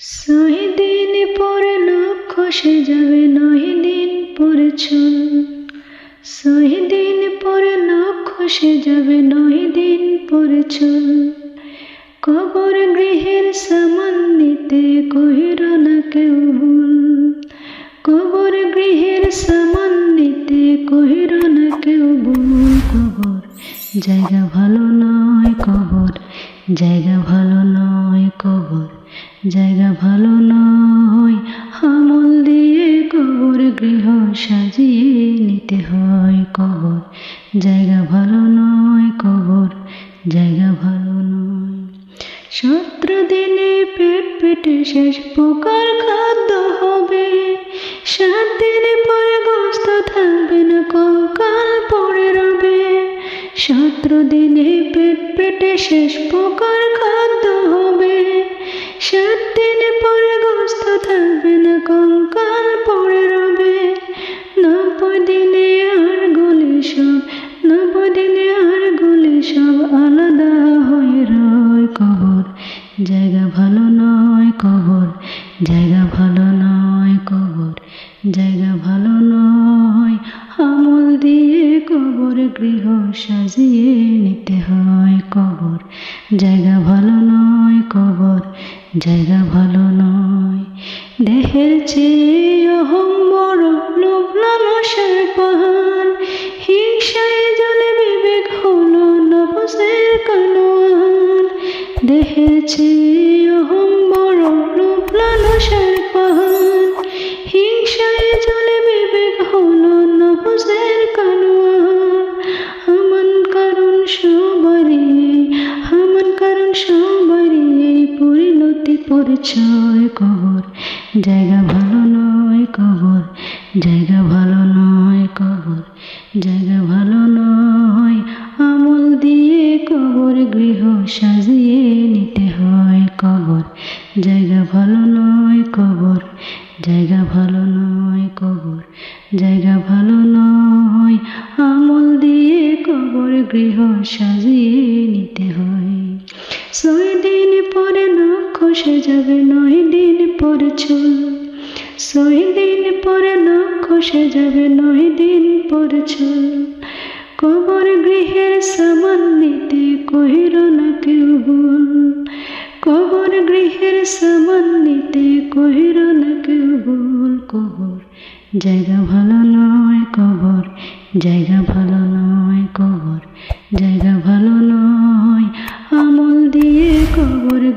ছয় দিন পরে লোক খসে যাবে, নয় দিন পরে চুল ছয় দিন পরে লোক খসে যাবে, নয় দিন পরে চুল কবর গৃহের সামান নিতে কহির না কেউ ভুল। কবর গৃহের সামান নিতে কহির না কেউ ভুল। কবর। জায়গা ভালো নয় কবর। জায়গা ভালো নয় কবর। জায়গা ভালো নয় হামল দিয়ে কবর গৃহ সাজিয়ে নিতে হয় কবর। জায়গা ভালো নয় কবর। জায়গা ভালো নয়। সত্র দিনে পেট পেটে শেষ পোকার খাদ্য হবে। সাত দিনে পরে গোস্ত থাকবে না রবে সত্র দিনে পেট পেটে শেষ পোকার খাদ্য হবে। সাত দিনে পরে গোস্ত থাকবে না, কঙ্কাল পরে রবে। নব্বই দিনে আর গলে সব নব্বই দিনে আর গলে সব আলাদা হয়ে রয় কবর। জায়গা ভালো নয় কবর, জায়গা ভালো গৃহ সাজিয়ে নিতে হয় কবর। জায়গা ভালো নয় কবর, জায়গা ভালো নয়। দেহের চেয়ে অহং বড় পাহাড়। হিংসায় জলে বিবেক হলো নবসের কানোয়ার দেহের চেয়ে সবারই পরিণতি পরিচয় কবর। জায়গা ভালো নয় কবর, জায়গা ভালো নয় কবর, জায়গা ভালো নয়। আমল দিয়ে কবর গৃহ সাজিয়ে নিতে হয় কবর। জায়গা ভালো নয় কবর, জায়গা ভালো নয় কবর, জায়গা ভালো নয়। আমল দিয়ে কবর গৃহ সাজিয়ে নিতে হয় ছয় দিন পরে নখ খসে যাবে নয় দিন পরে চুল। ছয় দিন পরে নখ খসে যাবে নয় দিন পরে চুল। কবর গৃহের সামান নিতে কহির না কেউ ভুল। কবর গৃহের সামান নিতে কহির না কেউ ভুল। কবর জায়গা ভালো নয় কবর জায়গা ভালো নয়।